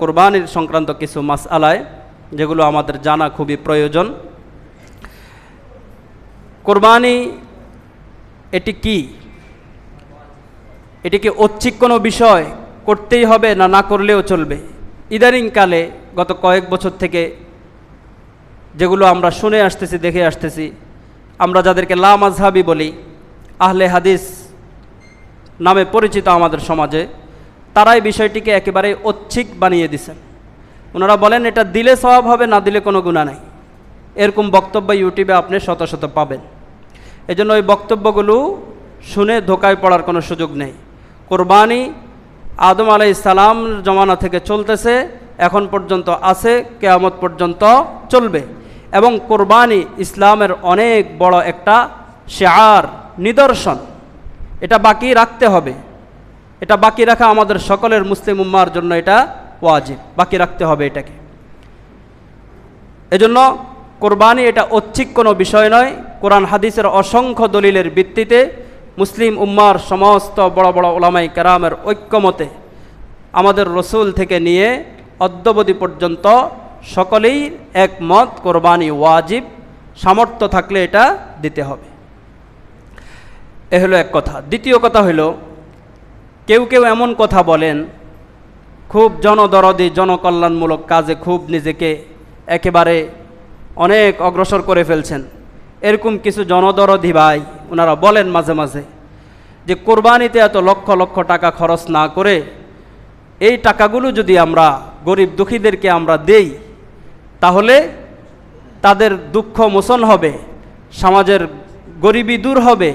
কোরবানির সংক্রান্ত কিছু মাস আলায় যেগুলো আমাদের জানা খুবই প্রয়োজন। কোরবানি এটি কি? এটি কি ঐচ্ছিক কোনো বিষয়? করতেই হবে না না করলেও চলবে? ইদানিংকালে গত কয়েক বছর থেকে যেগুলো আমরা শুনে আসতেছি, দেখে আসতেছি, আমরা যাদেরকে লা মাজহাবি বলি, আহলে হাদিস নামে পরিচিত আমাদের সমাজে তারাই বিষয়টিকে একেবারে ঐচ্ছিক বানিয়ে দিছেন ওনারা বলেন, এটা দিলে স্বভাব হবে, না দিলে কোনো গুণা নাই। এরকম বক্তব্য ইউটিউবে আপনি শত শত পাবেন। এজন্য ওই বক্তব্যগুলো শুনে ধোকায় পড়ার কোনো সুযোগ নেই। কোরবানি আদম আলাই সালাম জমানা থেকে চলতেছে, এখন পর্যন্ত আছে, কেয়ামত পর্যন্ত চলবে। এবং কোরবানি ইসলামের অনেক বড় একটা শেয়ার নিদর্শন। এটা বাকি রাখতে হবে। এটা বাকি রাখা আমাদের সকলের মুসলিম উম্মার জন্য এটা ওয়াজিব। বাকি রাখতে হবে এটাকে। এজন্য কোরবানি এটা ঐচ্ছিক কোনো বিষয় নয়। কোরআন, হাদিসের অসংখ্য দলিলের ভিত্তিতে মুসলিম উম্মার সমস্ত বড় বড় ওলামাই কেরামের ঐক্যমতে আমাদের রসুল থেকে নিয়ে অদ্যবধি পর্যন্ত সকলেই একমত, কোরবানি ওয়াজিব, সামর্থ্য থাকলে এটা দিতে হবে। এ হলো এক কথা। দ্বিতীয় কথা হলো কেউ কেউ এমন কথা বলেন, খুব জনদরদি, জনকল্যাণমূলক কাজে খুব নিজেকে একেবারে অনেক অগ্রসর করে ফেলছেন। এরকম কিছু জনদরদি ভাই ওনারা বলেন মাঝে মাঝে যে, কোরবানিতে এত লক্ষ লক্ষ টাকা খরচ না করে এই টাকাগুলো যদি আমরা গরিব দুঃখীদেরকে আমরা দেই, তাহলে তাদের দুঃখ মোচন হবে, সমাজের গরিবী দূর হবে,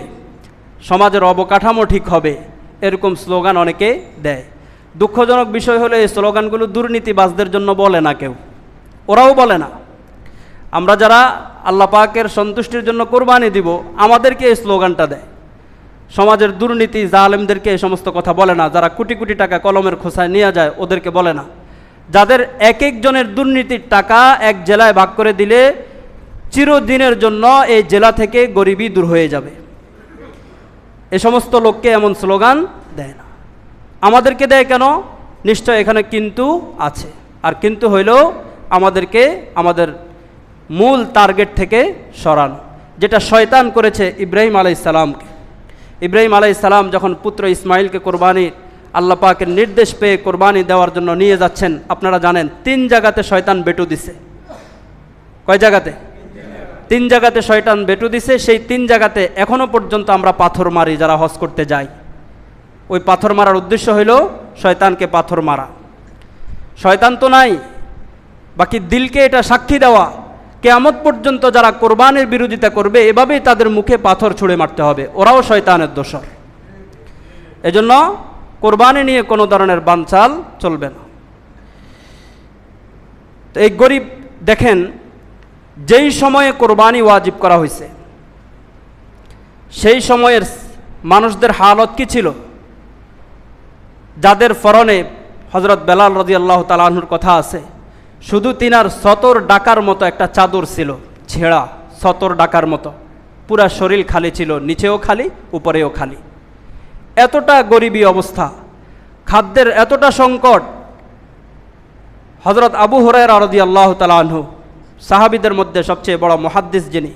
সমাজের অবকাঠামো ঠিক হবে। এরকম স্লোগান অনেকে দেয়। দুঃখজনক বিষয় হলো এই স্লোগানগুলো দুর্নীতিবাজদের জন্য বলে না কেউ। ওরাও বলে না। আমরা যারা আল্লাহ পাকের সন্তুষ্টির জন্য কোরবানি দিব, আমাদেরকে এই স্লোগানটা দেয়। সমাজের দুর্নীতি জালেমদেরকে এই সমস্ত কথা বলে না। যারা কোটি কোটি টাকা কলমের খোসায় নিয়ে যায়, ওদেরকে বলে না। যাদের এক একজনের দুর্নীতির টাকা এক জেলায় ভাগ করে দিলে চিরদিনের জন্য এই জেলা থেকে গরিবী দূর হয়ে যাবে। এ সমস্ত লোককে এমন স্লোগান দেয় না। আমাদেরকে দেয় কেন? নিশ্চয় এখানে কিন্তু আছে। আর কিন্তু হইলেও আমাদেরকে আমাদের মূল টার্গেট থেকে সরানো যেটা শয়তান করেছে ইব্রাহিম আলাই সালামকে। ইব্রাহিম আলাই সালাম যখন পুত্র ইসমাইলকে কোরবানি আল্লাহ পাকের নির্দেশ পেয়ে কোরবানি দেওয়ার জন্য নিয়ে যাচ্ছেন আপনারা জানেন তিন জায়গাতে শয়তান বেটু দিছে। কয় জায়গাতে? তিন জায়গাতে শয়তান বেটু দিছে, সেই তিন জায়গাতে এখনও পর্যন্ত আমরা পাথর মারি যারা হজ করতে যাই ওই পাথর মারার উদ্দেশ্য হইল শয়তানকে পাথর মারা। শয়তান তো নাই, বাকি দিলকে এটা সাক্ষী দেওয়া। কেয়ামত পর্যন্ত যারা কোরবানের বিরোধিতা করবে, এভাবেই তাদের মুখে পাথর ছুঁড়ে মারতে হবে। ওরাও শয়তানের দোষর। এজন্য কোরবানি নিয়ে কোনো ধরনের বানচাল চলবে না। তো এই গরিব, দেখেন যেই সময়ে কোরবানি ওয়াজিব করা হয়েছে সেই সময়ের মানুষদের হালত কি ছিল? যাদের ফরনে হজরত বেলাল রদি আল্লাহ তালাহুর কথা আছে, শুধু তিনার সতর ডাকার মতো একটা চাদর ছিল, ছেঁড়া সতর ডাকার মতো। পুরা শরীর খালি ছিল, নিচেও খালি, উপরেও খালি। এতটা গরিবী অবস্থা, খাদ্যের এতটা সংকট। হজরত আবু হরাই রদি আল্লাহ তালাহু সাহাবিদের মধ্যে সবচেয়ে বড় মহাদ্দিস যিনি,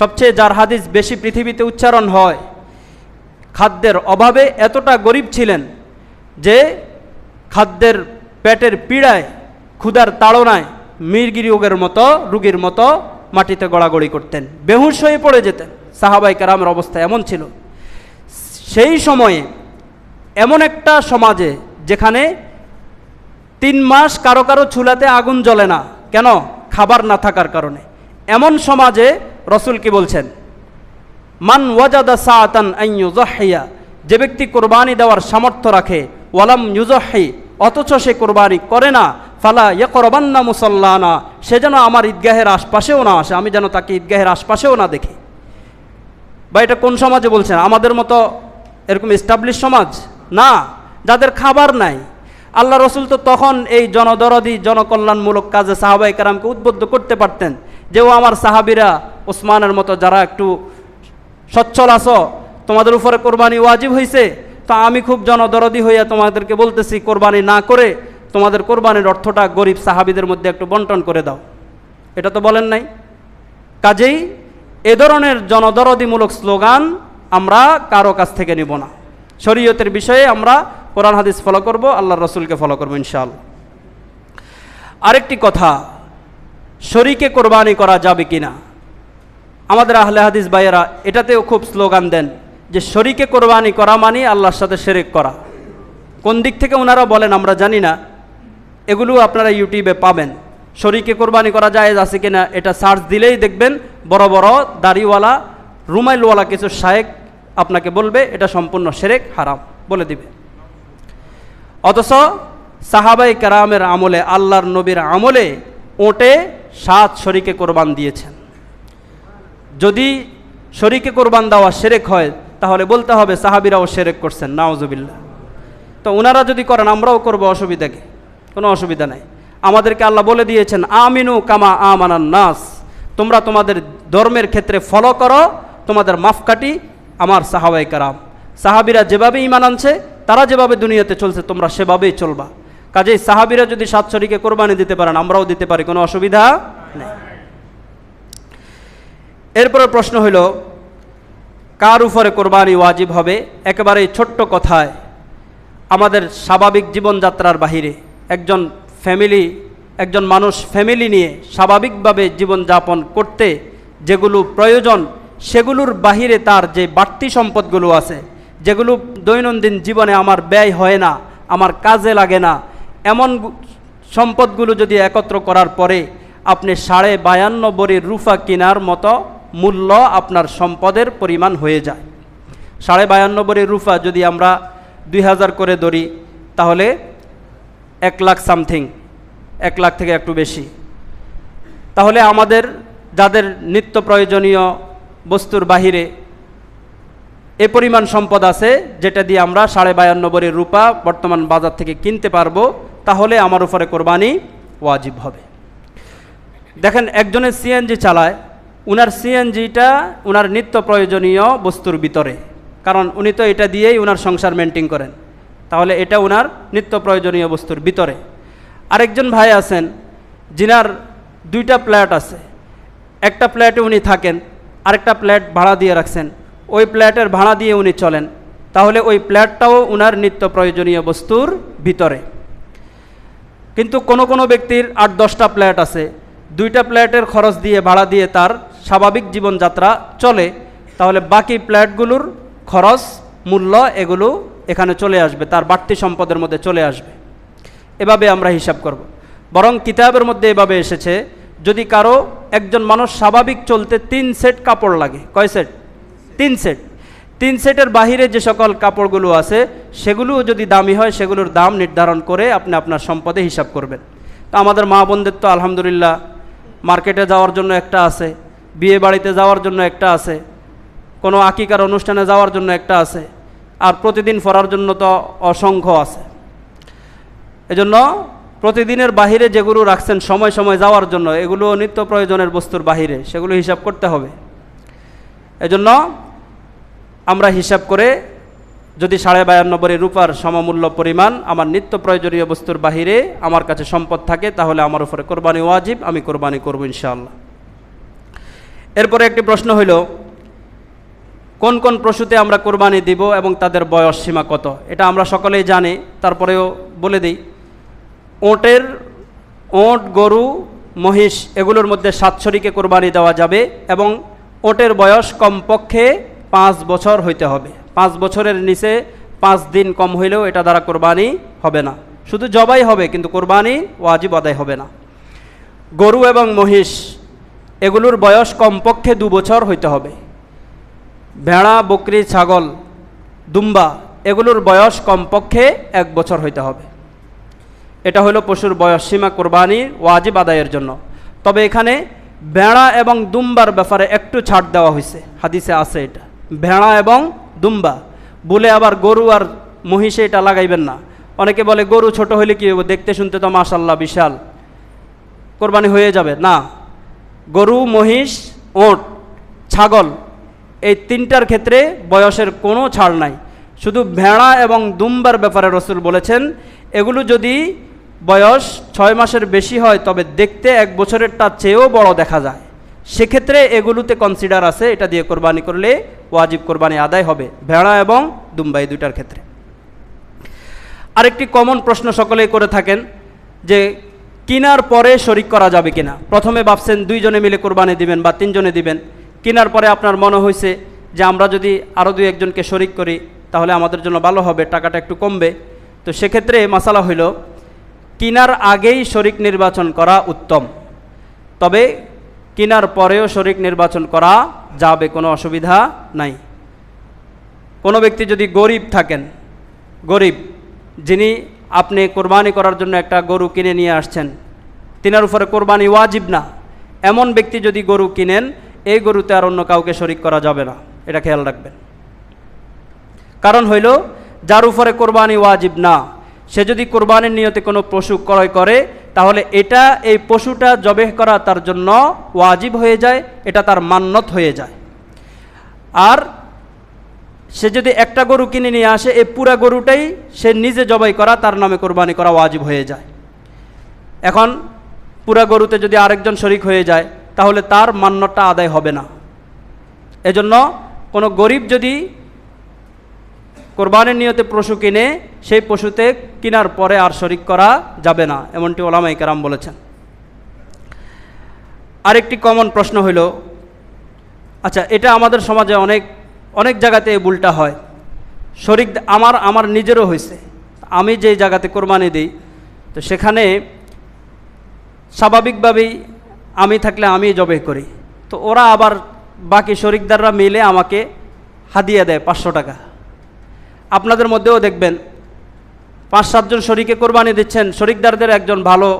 সবচেয়ে যার হাদিস বেশি পৃথিবীতে উচ্চারণ হয়, খাদ্যের অভাবে এতটা গরিব ছিলেন যে খাদ্যের পেটের পীড়ায়, ক্ষুধার তাড়নায় মির্গি রোগের মতো, রুগীর মতো মাটিতে গড়াগড়ি করতেন, বেহুশ হয়ে পড়ে যেতেন। সাহাবাই কারামের অবস্থা এমন ছিল। সেই সময়ে এমন একটা সমাজে যেখানে তিন মাস কারও কারও চুলাতে আগুন জ্বলে না। কেন? খাবার না থাকার কারণে। এমন সমাজে রসুল কি বলছেন? মান ওয়াজাদা সাআতান আইয়ুজাহিয়া যে ব্যক্তি কোরবানি দেওয়ার সামর্থ্য রাখে, ওয়ালাম ইউজহি অথচ সে কোরবানি করে না, ফালা ইয়ে করবান্না মুসল্লানা, সে যেন আমার ঈদগাহের আশপাশেও না আসে, আমি যেন তাকে ঈদগাহের আশপাশেও না দেখি। বা এটা কোন সমাজে বলছেন? আমাদের মতো এরকম এস্টাবলিশ সমাজ? না, যাদের খাবার নাই আল্লাহ রসুল তো তখন এই জনদরদি, জনকল্যাণমূলক কাজে সাহাবাই কারামকে উদ্বুদ্ধ করতে পারতেন যে, ও আমার সাহাবিরা, ওসমানের মতো যারা একটু সচ্ছল আসো তোমাদের উপরে কোরবানি ওয়াজিব হয়েছে তো আমি খুব জনদরদি হইয়া তোমাদেরকে বলতেছি, কোরবানি না করে তোমাদের কোরবানির অর্থটা গরিব সাহাবিদের মধ্যে একটু বন্টন করে দাও। এটা তো বলেন নাই। কাজেই এ ধরনের জনদরদিমূলক স্লোগান আমরা কারও কাছ থেকে নিব না। শরীয়তের বিষয়ে আমরা কোরআন হাদিস ফলো করব আল্লাহ রসুলকে ফলো করব ইনশাআল্লাহ। আরেকটি কথা, শরীকে কোরবানি করা যাবে কি না আমাদের আহলে হাদিস ভাইয়েরা, এটাতেও খুব স্লোগান দেন যে শরীকে কোরবানি করা মানে আল্লাহর সাথে সেরেক করা। কোন দিক থেকে ওনারা বলেন আমরা জানি না, এগুলো আপনারা ইউটিউবে পাবেন। শরীকে কোরবানি করা যায় আছে কিনা, এটা সার্চ দিলেই দেখবেন, বড় বড় দাড়িওয়ালা, রুমাইলওয়ালা কিছু শায়েক আপনাকে বলবে, এটা সম্পূর্ণ সেরেক হারাম, বলে দিবে। অথচ সাহাবাই কারামের আমলে, আল্লাহর নবীর আমলে ওটে সাত শরীকে কোরবান দিয়েছেন। যদি শরীকে কোরবান দেওয়া সেরেক হয়, তাহলে বলতে হবে সাহাবিরাও সেরেক করছেন নাওজবিল্লা তো ওনারা যদি করেন, আমরাও করব, অসুবিধা কি? কোনো অসুবিধা নাই। আমাদেরকে আল্লাহ বলে দিয়েছেন, আমিনু কামা আমানান নাস। তোমরা তোমাদের ধর্মের ক্ষেত্রে ফলো করো, তোমাদের মাফকাটি আমার সাহাবাই কারাম। সাহাবিরা যেভাবে ইমান আনছে তারা যেভাবে দুনিয়াতে চলছে, তোমরা সেভাবেই চলবা। কাজেই সাহাবিরা যদি সাত শরীকে কোরবানি দিতে পারেন, আমরাও দিতে পারি, কোনো অসুবিধা নেই। এরপরে প্রশ্ন হইল, কার উপরে কোরবানি ওয়াজিব হবে? একেবারে ছোট্ট কথায়, আমাদের স্বাভাবিক জীবনযাত্রার বাহিরে একজন ফ্যামিলি, একজন মানুষ ফ্যামিলি নিয়ে স্বাভাবিকভাবে জীবনযাপন করতে যেগুলো প্রয়োজন, সেগুলোর বাহিরে তার যে বাড়তি সম্পদগুলো আছে যেগুলো দৈনন্দিন জীবনে আমার ব্যয় হয় না, আমার কাজে লাগে না, এমন সম্পদগুলো যদি একত্র করার পরে আপনি সাড়ে বায়ান্ন বড়ির রুফা কেনার মতো মূল্য আপনার সম্পদের পরিমাণ হয়ে যায়। সাড়ে বায়ান্ন বড়ির রুফা যদি আমরা দুই হাজার করে ধরি, তাহলে এক লাখ সামথিং, এক লাখ থেকে একটু বেশি। তাহলে আমাদের যাদের নিত্য প্রয়োজনীয় বস্তুর বাহিরে এ পরিমাণ সম্পদ আছে, যেটা দিয়ে আমরা সাড়ে বায়ান্ন বড়ির রূপা বর্তমান বাজার থেকে কিনতে পারব, তাহলে আমার উপরে কোরবানি ওয়াজিব হবে। দেখেন, একজনের সিএনজি চালায়, উনার সিএনজিটা উনার নিত্য প্রয়োজনীয় বস্তুর ভিতরে, কারণ উনি তো এটা দিয়েই উনার সংসার মেনটেন করেন। তাহলে এটা উনার নিত্য প্রয়োজনীয় বস্তুর ভিতরে। আরেকজন ভাই আছেন যিনার দুইটা ফ্ল্যাট আছে। একটা ফ্ল্যাটে উনি থাকেন, আরেকটা ফ্ল্যাট ভাড়া দিয়ে রাখছেন। ওই প্ল্যাটের ভাড়া দিয়ে উনি চলেন। তাহলে ওই প্ল্যাটটাও উনার নিত্য প্রয়োজনীয় বস্তুর ভিতরে। কিন্তু কোনো কোনো ব্যক্তির আট দশটা প্ল্যাট আছে। দুইটা প্ল্যাটের খরচ দিয়ে ভাড়া দিয়ে তার স্বাভাবিক জীবনযাত্রা চলে। তাহলে বাকি প্ল্যাটগুলোর খরচ, মূল্য এগুলো এখানে চলে আসবে, তার বাড়তি সম্পদের মধ্যে চলে আসবে। এভাবে আমরা হিসাব করব। বরং কিতাবের মধ্যে এভাবে এসেছে, যদি কারও একজন মানুষ স্বাভাবিক চলতে তিন সেট কাপড় লাগে, কয় সেট? তিন সেট। তিন সেটের বাহিরে যে সকল কাপড়গুলো আছে, সেগুলোও যদি দামি হয়, সেগুলোর দাম নির্ধারণ করে আপনি আপনার সম্পদে হিসাব করবেন। তো আমাদের মা বোনদের তো আলহামদুলিল্লাহ মার্কেটে যাওয়ার জন্য একটা আছে, বিয়ে বাড়িতে যাওয়ার জন্য একটা আছে, কোনো আকিকার অনুষ্ঠানে যাওয়ার জন্য একটা আছে, আর প্রতিদিন পড়ার জন্য তো অসংখ্য আছে। এজন্য প্রতিদিনের বাহিরে যেগুলো রাখছেন সময় সময় যাওয়ার জন্য, এগুলো নিত্য প্রয়োজনের বস্তুর বাহিরে, সেগুলো হিসাব করতে হবে। এজন্য আমরা হিসাব করে যদি সাড়ে বায়ান্নব্বই রূপার সমমূল্য পরিমাণ আমার নিত্য প্রয়োজনীয় বস্তুর বাহিরে আমার কাছে সম্পদ থাকে, তাহলে আমার উপরে কোরবানি ওয়াজিব, আমি কোরবানি করব ইনশাআল্লাহ। এরপরে একটি প্রশ্ন হইল, কোন কোন পশুতে আমরা কোরবানি দিব এবং তাদের বয়স সীমা কত? এটা আমরা সকলেই জানি, তারপরেও বলে দিই, ওটের, ওট, গরু, মহিষ, এগুলোর মধ্যে সাতশরীকে কোরবানি দেওয়া যাবে এবং ওটের বয়স কমপক্ষে পাঁচ বছর হইতে হবে। পাঁচ বছরের নিচে পাঁচ দিন কম হইলেও এটা দ্বারা কোরবানি হবে না। শুধু জবাই হবে, কিন্তু কোরবানি ওয়াজিব আদায় হবে না। গরু এবং মহিষ, এগুলোর বয়স কমপক্ষে দু বছর হইতে হবে। ভেড়া, বকরি, ছাগল, দুম্বা, এগুলোর বয়স কমপক্ষে এক বছর হইতে হবে। এটা হলো পশুর বয়স সীমা কোরবানির ওয়াজিব আদায়ের জন্য। তবে এখানে ভেড়া এবং দুম্বার ব্যাপারে একটু ছাড় দেওয়া হয়েছে হাদিসে আছে এটা। ভেড়া এবং দুম্বা। বলে আবার গরু আর মহিষে এটা লাগাইবেন না। অনেকে বলে, গরু ছোট হলে কি হবে দেখতে শুনতে তো মাশাল্লাহ বিশাল। কোরবানি হয়ে যাবে? না। গরু, মহিষ, ওট, ছাগল, এই তিনটার ক্ষেত্রে বয়সের কোনো ছাড় নাই। শুধু ভেড়া এবং দুম্বার ব্যাপারে রসুল বলেছেন, এগুলো যদি বয়স ছয় মাসের বেশি হয়, তবে দেখতে এক বছরেরটা চেয়েও বড় দেখা যায়। সেক্ষেত্রে এগুলোতে কনসিডার আছে, এটা দিয়ে কোরবানি করলে ওয়াজিব কোরবানি আদায় হবে ভেড়া এবং দুম্বাই দুইটার ক্ষেত্রে। আরেকটি কমন প্রশ্ন সকলেই করে থাকেন যে, কিনার পরে শরিক করা যাবে কিনা? প্রথমে ভাবছেন দুইজনে মিলে কোরবানি দিবেন বা তিনজনে দিবেন। কিনার পরে আপনার মনে হয়েছে যে, আমরা যদি আরও দুই একজনকে শরিক করি, তাহলে আমাদের জন্য ভালো হবে, টাকাটা একটু কমবে। তো সেক্ষেত্রে মাসালা হইল, কিনার আগেই শরিক নির্বাচন করা উত্তম। তবে কিনার পরেও শরিক নির্বাচন করা যাবে, কোনো অসুবিধা নাই। কোনো ব্যক্তি যদি গরিব থাকেন, গরিব, যিনি আপনি কোরবানি করার জন্য একটা গরু কিনে নিয়ে আসছেন, তিনার উপরে কোরবানি ওয়াজিব না। এমন ব্যক্তি যদি গরু কিনেন, এই গরুতে আর অন্য কাউকে শরিক করা যাবে না। এটা খেয়াল রাখবেন। কারণ হইল, যার উপরে কোরবানি ওয়াজিব না, সে যদি কোরবানির নিয়তে কোনো পশু ক্রয় করে তাহলে এটা এই পশুটা জবেহ করা তার জন্য ওয়াজিব হয়ে যায়, এটা তার মান্যত হয়ে যায়। আর সে যদি একটা গরু কিনে নিয়ে আসে, এই পুরা গরুটাই সে নিজে জবাই করা, তার নামে কোরবানি করা ওয়াজিব হয়ে যায়। এখন পুরা গরুতে যদি আরেকজন শরিক হয়ে যায়, তাহলে তার মান্যটা আদায় হবে না। এজন্য কোনো গরিব যদি কোরবানির নিয়তে পশু কিনে, সেই পশুতে কেনার পরে আর শরিক করা যাবে না, এমনটি ওলামাই কেরাম বলেছেন। আরেকটি কমন প্রশ্ন হইল আচ্ছা এটা আমাদের সমাজে অনেক অনেক জায়গাতে এই ভুলটা হয়। শরিক আমার আমার নিজেরও হয়েছে আমি যে জায়গাতে কোরবানি দিই, তো সেখানে স্বাভাবিকভাবেই আমি থাকলে আমি জবে করি, তো ওরা আবার বাকি শরিকদাররা মিলে আমাকে হাদিয়া দেয় পাঁচশো টাকা। আপনাদের মধ্যেও দেখবেন পাঁচ, সাতজন শরিকে কোরবানি দিচ্ছেন, শরিকদারদের একজন ভালো,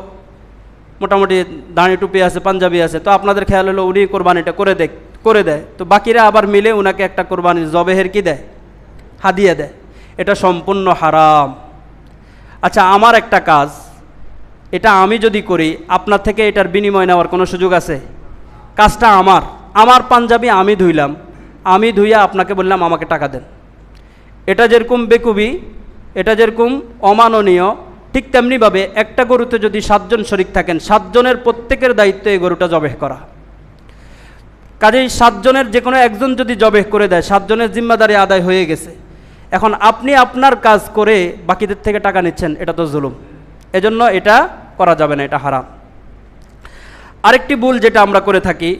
মোটামুটি দাঁড়ি টুপি আছে, পাঞ্জাবি আছে, তো আপনাদের খেয়াল হলো উনি কোরবানিটা করে দেখ, করে দেয়। তো বাকিরা আবার মিলে ওনাকে একটা কোরবানির জবেহের কি দেয়? হাদিয়া দেয়। এটা সম্পূর্ণ হারাম। আচ্ছা আমার একটা কাজ, এটা আমি যদি করি, আপনার থেকে এটার বিনিময় নেওয়ার কোনো সুযোগ আছে? কাজটা আমার। আমার পাঞ্জাবি আমি ধুইলাম, আমি ধুইয়া আপনাকে বললাম আমাকে টাকা দেন। এটা যেরকম বেকুবি, এটা যেরকম অমাননীয়, ঠিক তেমনিভাবে একটা গরুতে যদি সাতজন শরিক থাকেন, সাতজনের প্রত্যেকের দায়িত্ব এই গরুটা জবেহ করা। কাজেই সাতজনের যে কোনো একজন যদি জবেহ করে দেয়, সাতজনের জিম্মাদারি আদায় হয়ে গেছে। এখন আপনি আপনার কাজ করে বাকিদের থেকে টাকা নিচ্ছেন, এটা তো জুলুম। এজন্য এটা করা যাবে না, এটা হারাম। আরেকটি ভুল যেটা আমরা করে থাকি,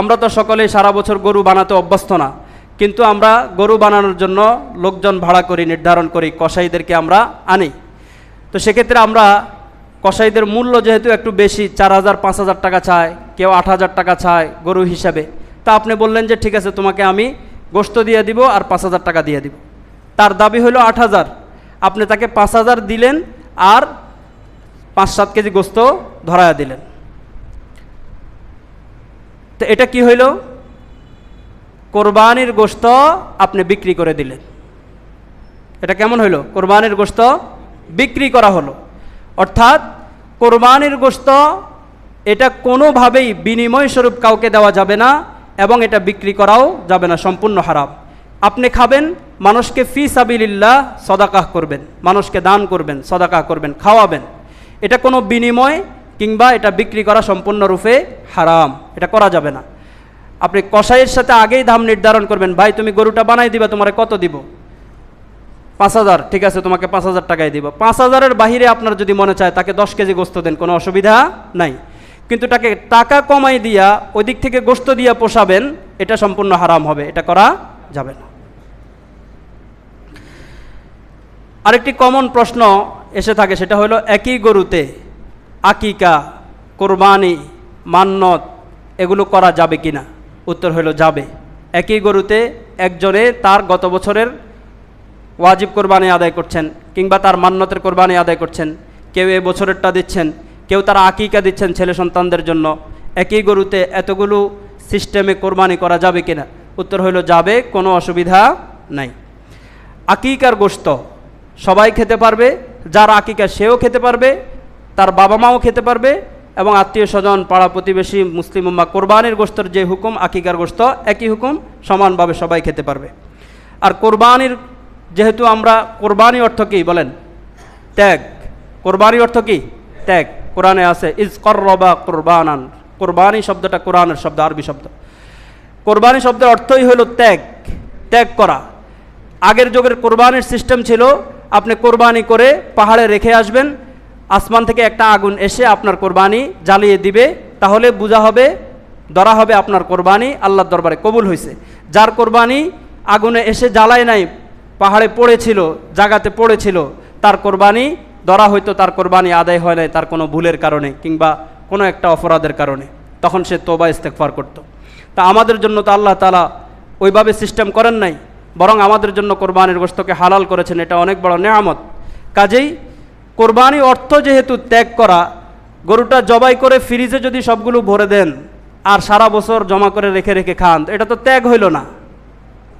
আমরা তো সকলেই সারা বছর গরু বানাতে অভ্যস্ত না। কিন্তু আমরা গরু বানানোর জন্য লোকজন ভাড়া করি, নির্ধারণ করি, কসাইদেরকে আমরা আনি। তো সেক্ষেত্রে আমরা কসাইদের মূল্য যেহেতু একটু বেশি, চার হাজার, পাঁচ হাজার টাকা চায় কেউ আট হাজার টাকা চায় গরু হিসাবে। তা আপনি বললেন যে, ঠিক আছে, তোমাকে আমি গোস্ত দিয়ে দিব আর পাঁচ হাজার টাকা দিয়ে দিব। তার দাবি হলো আট হাজার। আপনি তাকে পাঁচ হাজার দিলেন আর পাঁচ সাত কেজি গোস্ত ধরায়া দিলেন। তো এটা কি হইল? কোরবানির গোস্ত আপনি বিক্রি করে দিলেন। এটা কেমন হইল? কোরবানির গোস্ত বিক্রি করা হলো। অর্থাৎ কোরবানির গোস্ত এটা কোনোভাবেই বিনিময় স্বরূপ কাউকে দেওয়া যাবে না এবং এটা বিক্রি করাও যাবে না, সম্পূর্ণ হারাম। আপনি খাবেন, মানুষকে ফি সাবিলিল্লাহ সদাকাহ করবেন, মানুষকে দান করবেন, সদাকাহ করবেন, খাওয়াবেন। এটা কোনো বিনিময় কিংবা এটা বিক্রি করা সম্পূর্ণরূপে হারাম, এটা করা যাবে না। আপনি কষাইয়ের সাথে আগেই দাম নির্ধারণ করবেন, ভাই, তুমি গরুটা বানাই দিবা, তোমার কত দিব? পাঁচ হাজার, ঠিক আছে, তোমাকে পাঁচ হাজার টাকায় দিব। পাঁচ হাজারের বাহিরে আপনার যদি মনে চায়, তাকে দশ কেজি গোস্ত দেন, কোনো অসুবিধা নাই। কিন্তু তাকে টাকা কমাই দিয়া ওই দিক থেকে গোস্ত দিয়া পোষাবেন, এটা সম্পূর্ণ হারাম হবে, এটা করা যাবে না। আরেকটি কমন প্রশ্ন এসে থাকে, সেটা হলো, একই গরুতে আকিকা, কোরবানি, মান্নত, এগুলো করা যাবে কি না উত্তর হলো যাবে। একই গরুতে একজনে তার গত বছরের ওয়াজিব কোরবানি আদায় করছেন কিংবা তার মান্যতের কোরবানি আদায় করছেন। কেউ এ বছরেরটা দিচ্ছেন, কেউ তার আকিকা দিচ্ছেন ছেলে সন্তানদের জন্য। একই গরুতে এতগুলো সিস্টেমে কোরবানি করা যাবে কিনা? উত্তর হইল যাবে, কোনো অসুবিধা নাই। আকিকার গোস্ত সবাই খেতে পারবে, যার আকিকা সেও খেতে পারবে, তার বাবা মাও খেতে পারবে এবং আত্মীয় স্বজন, পাড়া প্রতিবেশী, মুসলিম উম্মা, কোরবানির গোস্তর যে হুকুম, আকিকার গোস্ত একই হুকুম সমানভাবে সবাই খেতে পারবে। আর কোরবানির, যেহেতু আমরা কোরবানি অর্থ কী বলেন? ত্যাগ। কোরবানি অর্থ কি? ত্যাগ। কোরআনে আছে, ইজ করবা কোরবানান। কোরবানি শব্দটা কোরআনের শব্দ, আরবি শব্দ। কোরবানি শব্দের অর্থই হলো ত্যাগ। ত্যাগ করা। আগের যুগের কোরবানির সিস্টেম ছিল, আপনি কোরবানি করে পাহাড়ে রেখে আসবেন আসমান থেকে একটা আগুন এসে আপনার কোরবানি জ্বালিয়ে দিবে, তাহলে বোঝা হবে, ধরা হবে আপনার কোরবানি, আল্লাহর দরবারে কবুল হয়েছে যার কোরবানি আগুনে এসে জ্বালায় নাই, পাহাড়ে পড়েছিল জায়গাতে পড়েছিল, তার কোরবানি, ধরা হয়তো তার কোরবানি আদায় হয় নাই তার কোনো ভুলের কারণে কিংবা কোনো একটা অপরাধের কারণে। তখন সে তোবা ইস্তেকফার করত। তা আমাদের জন্য তো আল্লাহ তালা ওইভাবে সিস্টেম করেন নাই, বরং আমাদের জন্য কোরবানির গোস্তকে হালাল করেছেন, এটা অনেক বড় নেয়ামত। কাজেই কোরবানি অর্থ যেহেতু ত্যাগ করা, গরুটা জবাই করে ফ্রিজে যদি সবগুলো ভরে দেন, আর সারা বছর জমা করে রেখে রেখে খান, এটা তো ত্যাগ হইল না।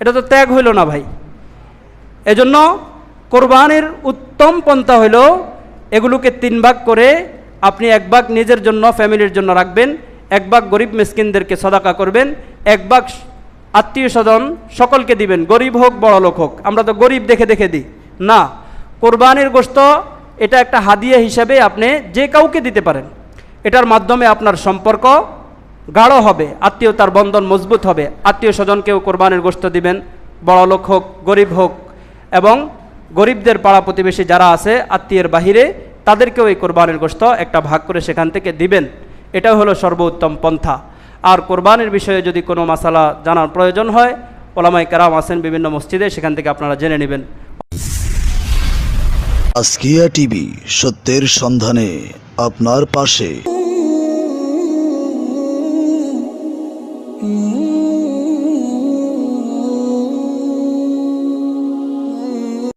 এটা তো ত্যাগ হইল না ভাই। এজন্য কোরবানির উত্তম পন্থা হইল, এগুলোকে তিন ভাগ করে আপনি এক ভাগ নিজের জন্য, ফ্যামিলির জন্য রাখবেন, এক ভাগ গরিব মিসকিনদেরকে সদাকা করবেন, এক ভাগ আত্মীয় স্বজন সকলকে দিবেন, গরিব হোক বড় লোক হোক। আমরা তো গরিব দেখে দেখে দিই। না, কোরবানির গোস্ত এটা একটা হাদিয়া হিসাবে আপনি যে কাউকে দিতে পারেন। এটার মাধ্যমে আপনার সম্পর্ক গাঢ় হবে, আত্মীয়তার বন্ধন মজবুত হবে আত্মীয় স্বজনকেও কোরবানির গোস্ত দিবেন বড় লোক হোক, গরিব হোক, এবং গরিবদের পাড়া প্রতিবেশী যারা আছে, আত্মীয়ের বাহিরে, তাদেরকেও এই কোরবানির গোস্ত একটা ভাগ করে সেখান থেকে দিবেন। এটা হলো সর্বোত্তম পন্থা। আর কোরবানির বিষয়ে যদি কোনো মশালা জানার প্রয়োজন হয় ওলামাই কারাম আছেন বিভিন্ন মসজিদে, সেখান থেকে আপনারা জেনে নেবেন। আজকিয়া টিভি সত্যের সন্ধানে আপনার পাশে।